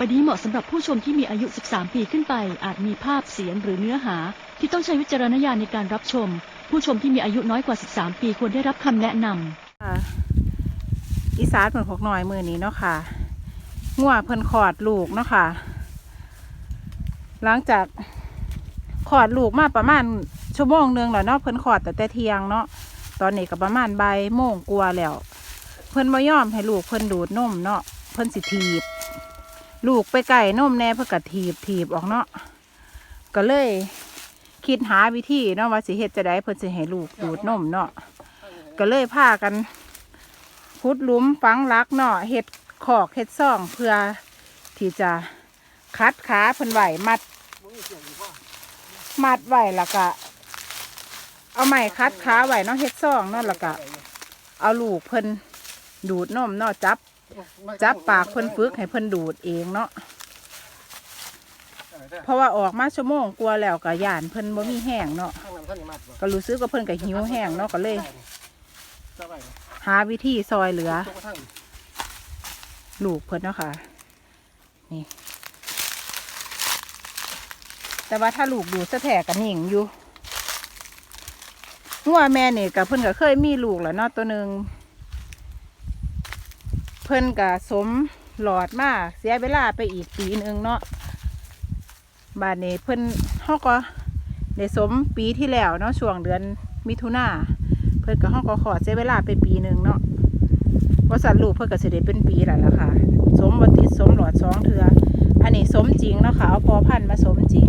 ไปนี้เหมาะสำหรับผู้ชมที่มีอายุ 13 ปีขึ้นไป อาจมีภาพเสียงหรือเนื้อหา ที่ต้องใช้วิจารณญาณในการรับชม ผู้ชมที่มีอายุน้อยกว่า 13 ปีควรได้รับคำแนะนำอีสานเพิ่นพกหน่อยมือนี้เนาะค่ะงัวเพิ่นขอดลูกเนาะค่ะ หลังจากขอดลูกมาประมาณชั่วโมงนึงแล้วเนาะเพิ่นขอดแต่แต่เที่ยงเนาะตอนนี้ก็ประมาณใบโมงกลัวแล้ว เพิ่นบ่ยอมให้ลูกเพิ่นดูดนมเนาะเพิ่นสิถีบ ลูกไปไก่นมแน่เพิ่นก็ถีบถีบออกเนาะก็เลย คิดหาวิธีเนาะว่าสิเฮ็ดจะได้เพิ่นสิให้ลูกดูดนมเนาะก็เลยพากันพุดหลุมฝังรักเนาะเฮ็ดขอกเฮ็ดซ่องเพื่อที่จะคัดขาเพิ่นไหวมัด มัดไหวแล้วก็เอาไม้คัดขาไหวเนาะเฮ็ดซ่องเนาะแล้วก็เอาลูกเพิ่นดูดนมเนาะจับ จับปากเพิ่นฝึกให้เพิ่นดูดเองเนาะเพราะว่าออกมาชั่วโมงกลัวาแล้วก็ย่านเพิ่นบ่มีแห้งเนาะข้างหลังท่านนี่มัดบ่ก็รู้สึกว่าเพิ่นก็หิวแห้งเนาะก็เลยจะไหวหาวิธีซอยเหลือตรงกระทั่งลูกเพิ่นเนาะค่ะนี่แต่ว่าถ้าลูกดูดสะแถกันหนิงอยู่งัวแม่นี่กับเพิ่นก็เคยมีลูกแล้วเนาะตัวหนึ่งเพิ่นก็สมหลอดมาเสียเวลาไปอีกปีหนึ่งเนาะบาดนี้เพิ่นเฮาก็ได้สมปีที่แล้วเนาะช่วงเดือนมิถุนาเพิ่นก็เฮาก็ขอเสียเวลาไปปีหนึ่งเนาะว่าสัตว์ลูกเพื่อกเสได็เป็นปีแล้วล่ะค่ะ สมบติสมหลอดสองเถืออันนี้สมจริงเนาะค่ะเอาพอพันธุ์มาสมจริง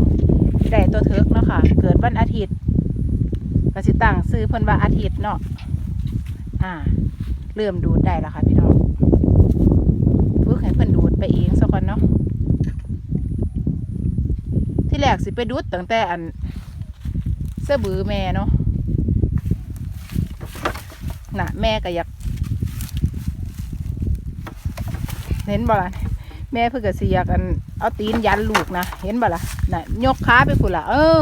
ได้ตัวเถิกเนาะค่ะ เกิดวันอาทิตย์กสิตั้งซื้อเพิ่นว่าอาทิตย์เนาะอ่า เริ่มดูดได้แล้วค่ะพี่น้องฝึกให้เพิ่นดูด ไปเองสักคนเนาะที่แรกสิไปดูดตั้งแต่อันเสื้อบือแม่เนาะน่ะแม่ก็อยากเห็นบ่ล่ะแม่เพื่อกสิอยากอันเอาตีนยันลูกนะเห็นบ่ล่ะน่ะยกขาไปพุ่นละเออ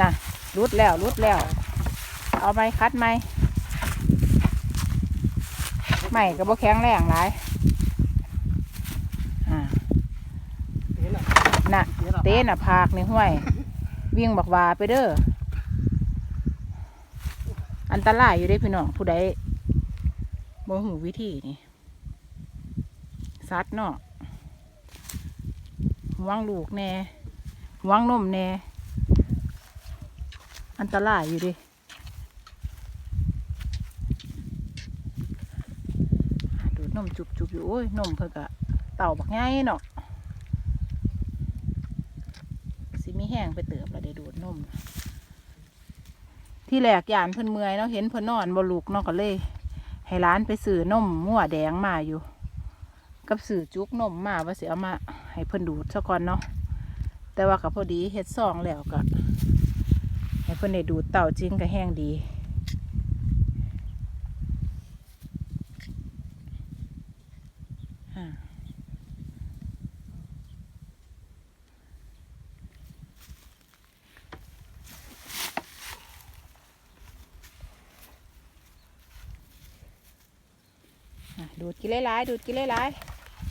น่ะรุดแล้วรุดแล้ว เอาไหมคัดไหมไม้ก็บ่แข็งแรงหลายอ่า เห็นอะ น่ะ เห็นอะเต้น่ะพากในห้วย วิ่งบักวาไปเด้ออันตรายอยู่เด้พี่น้องผู้ใดบ่หูวิธีนี่ซัดเนาะหวงลูกแน่หวงนมแน่อันตรายอยู่ดิดูดนมจุบๆอยู่โอ้ยนมเพิ่กะเต่าบักง่ายเนาะสิมี แห้งไปเติบเราได้ดูดนมที่แหลกยานเพิ่นเมื่อยเนาะเห็นเพิ่นนอนบ่ลูกเนาะก็เลย ให้ร้านไปซื้อนมมั่วแดงมาอยู่ กับสื่อจุกนมมาว่าสิเอามา ให้เพิ่นดูดซะก่อนเนาะแต่ว่ากับพอดีเฮ็ดซองแล้วก็ให้เพิ่นได้ดูดเต่าจริงก็แห้งดี ดูดกินหลายๆดูดกินหลาย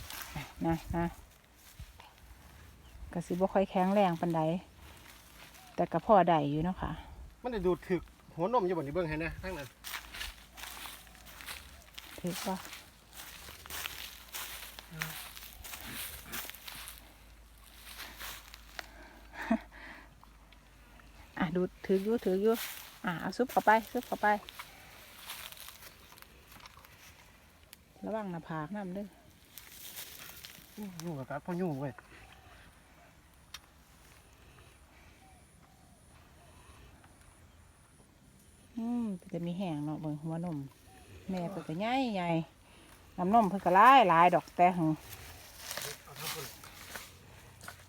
ๆนะนะกระสิบ่ค่อยแข็งแรงปันใดแต่กระพ่อได้อยู่เนาะค่ะ มันได้ดูดถึกหัวนมอยู่บนที่เบิ้งเห็นนะทั้งนั้นถือว่าอะดูดถืออยู่ถืออยู่อะเอาซุปเข้าไปซุปเข้าไป ระวังหน้าผากน้ำเด้อยุ่งกับการพ่อยุ่งเว้ยอืมจะมีแห้งเนาะเบิ่งหัวนม แม่เพิ่นก็ใหญ่ใหญ่น้ำนมเพิ่นก็หลายหลายดอกแต่หึง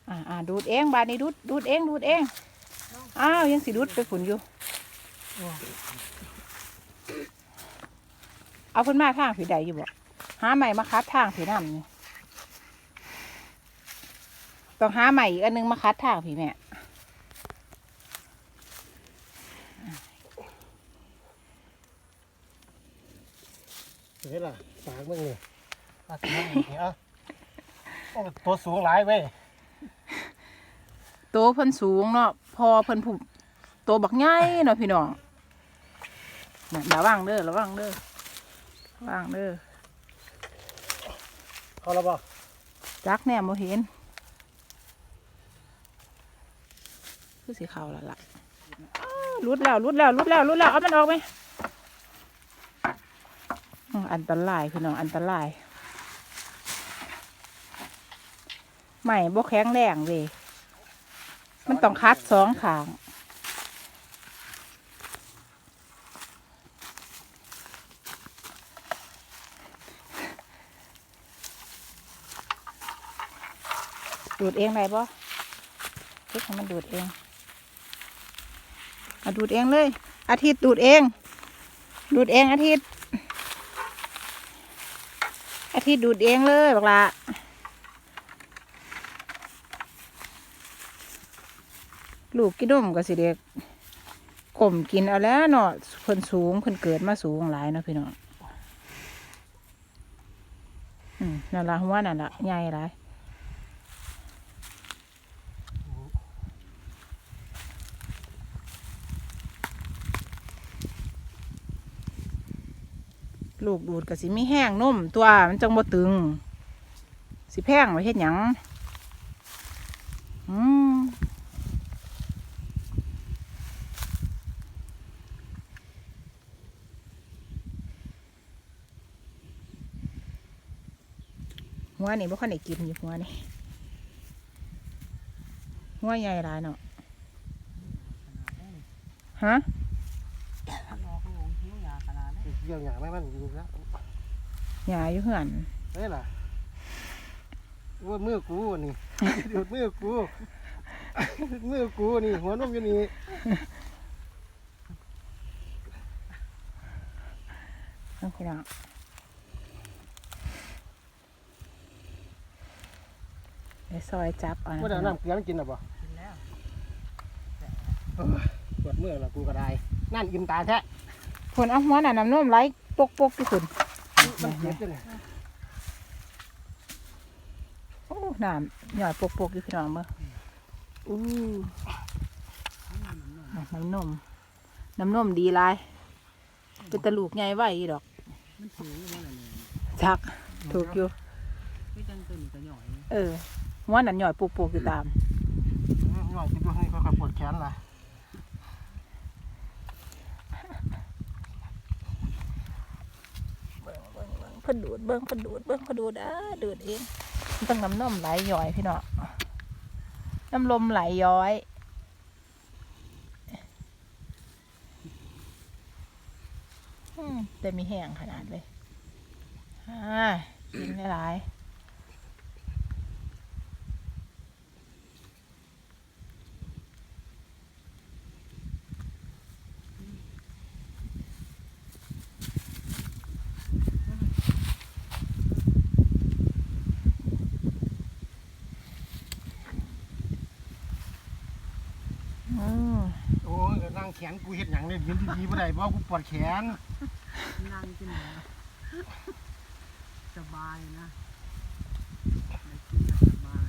อ่าอ่าดูดเองบาดนี้ดูดดูดเองดูดเองอ้าวยังสิดูดไปฝุ่นอยู่เอาเพิ่นมาทางผีใดอยู่บ่ หาใหม่มาคัดทางผีน้ำนี่ต้องหาใหม่อีกอันนึงมาคัดทางผีแม่เห็นล่ะปากมึงนี่ปากมึงนี่อะโอ้ตัวสูงหลายเว้ยโตเพิ่นสูงเนาะพอเพิ่นผูโตบักใหญ่เนาะพี่น้องน่ะระวังเด้อระวังเด้อระวังเด้อ เขาแล้วบ่จักแน่บ่เห็น คือสีขาวแล้วล่ะรุดแล้วรุดแล้วรุดแล้วรุดแล้วเอามันออกไหมอันตรายพี่น้องอันตรายใหม่บ่แข็งแรงเว้ยมันต้องคัดสองขาง ดูดเองได้ปะเฮ็ดให้มันดูดเองเอาดูดเองเลย อาทิตย์ดูดเอง ดูดเองอาทิตย์ อาทิตย์ดูดเองเลยบอกละลูกกินนมก็สิเด็กกลมกินเอาแล้วเนาะเพิ่นสูงเพิ่นเกิดมาสูงหลายเนาะพี่น้องอืมนั่นละหัวนั่นละใหญ่หลาย ลูกดูดกับสิมีแห้งนุ่มตัวมันจังบ่ตึง สิแพงไว้เฮ็ดหยังอืมหัวนี่บ่ค่อยได้กินอยู่หัวนี่หัวใหญ่หลายเนาะฮะ เกี่ยวหยาไม่มันอยู่แล้วหยาอยู่เหือนเฮ้ยล่ะว่ามือกูนี่ดูดมือกูมือกูนี่ หัวนมอยู่นี่ต้องพี่น้องเดี๋ยวซอยจับเอานะว่าเดี๋ยวน้ำเกลือมันกินหรอบ่เออปวดมือละกูก็ได้ นั่นกินตาแท้ ผลเอาหัวน่ะน้ำนมไหลปกปกที่คุณมันเจ็บจังเลยโอ้น้ำหยอดปกปกอยู่พี่น้องเมื่ออู้น้ำนมน้ำนมดีหลายเป็นตะลูกใหญ่ไหวอีดอกมันสูงว่าอะไรเนี่ยจักถูกอยู่ไม่จังตัวนี้ก็หน่อยเออหัวนั่นหยอดปกปกอยู่ตามหน่อยกินด้วยให้ค่อยๆปวดแขนล่ะ เบิ่ง เพิ่นดูดเบิ่งเพิ่นดูดเบิ่งเพิ่นดูดอะดูดเองมันต้องน้ำนมไหลย้อยพี่เนาะน้ำลมไหลย้อยแต่มีแห้งขนาดเลยอ่ากินได้หลายม โอ้ย นั่งแขนกูเห็ดหยังเนี่ยยืนดีๆบ่ได้บ่กูปวดแขนนั่งกินแล้วสบายนะได้กินแบบสบาย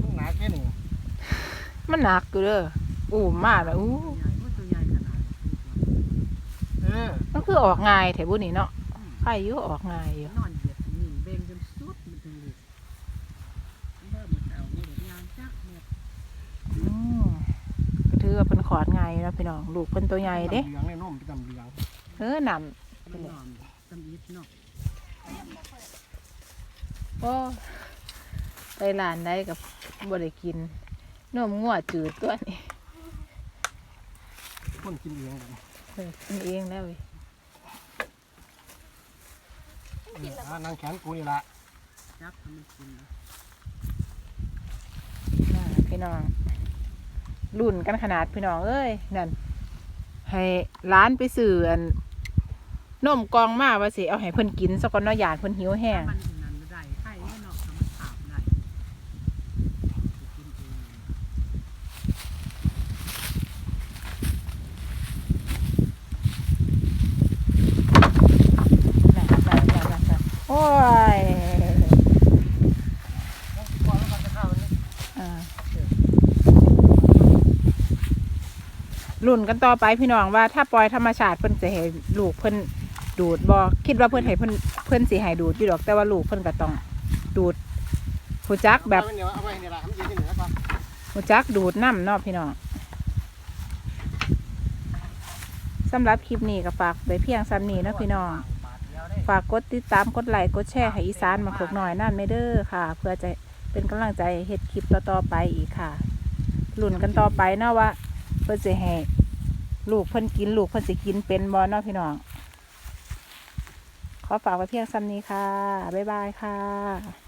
มึงหนักแค่นี่มันหนักอยู่เด้ออู้มากเลยอู้ตัวใหญ่ว่าตัวใหญ่ขนาดนี้เออมันคือออกง่ายแถวบุนี่เนาะใครอยู่ออกง่ายอยู่นอนเหยียดหนิ่งเบ่งจนสุดมันถึงหลุดเริ่มมันเอาไม่เห็นยางจักเนี่ย อืมก็ถือ ว่าเพิ่นขอดง่ายอยู่เนาะพี่น้องลูกเพิ่นตัวใหญ่เด้เหลืองในนมเป็นตำเหลืองเออหนมันนอนตำอิดเนาะำโอ้ไปร้านได้กับบ่ได้กินนมงัวจืดตัวนี้คนกินเองกันเออกินเองแล้วเว้ยเอออ่านั่งแขนกูนี่ละจักให้มันกินนะน่าพี่น้อง รุ่นกันขนาดพี่น้องเอ้ยนั่นให้ร้านไปสื่ออันนมกองมาว่าสิเอาให้เพิ่นกินสักก่อนนาะยานเพิ่นหิวแห้ง ถ้ามันนั่นไม่ได้ไข่แน่เนาะถ้ามันขาบได้กินเอง นั่นนั่นนั่นนั่นนั่นโอ้ย รุ่นกันต่อไปพี่น้องว่าถ้าปล่อยธรรมชาติเพิ่นจะให้ลูกเพิ่นดูดบ่คิดว่าเพิ่นให้เพิ่นเพิ่นสิให้ดูดอยู่ดอกแต่ว่าลูกเพิ่นก็ต้องดูดหูจักแบบหูจักดูดน้ำเนาะพี่น้องสำหรับคลิปนี้ก็ฝากไปเพียงซ้ำนี้นะพี่น้องฝากกดติดตามกดไลค์กดแชร์ให้อีสานมาคกหน่อยนั่นไม่เด้อค่ะ เพื่อจะเป็นกำลังใจให้เฮ็ดคลิปต่อๆไปอีกค่ะลุ่นกันต่อไปเนาะว่าเพื่อจะให้ ลูกเพิ่นกิน ลูกเพิ่นสิกินเป็นบอเนาะพี่น้อง ขอฝากไว้เพียงซ้ำนี้ค่ะ บ๊ายบายค่ะ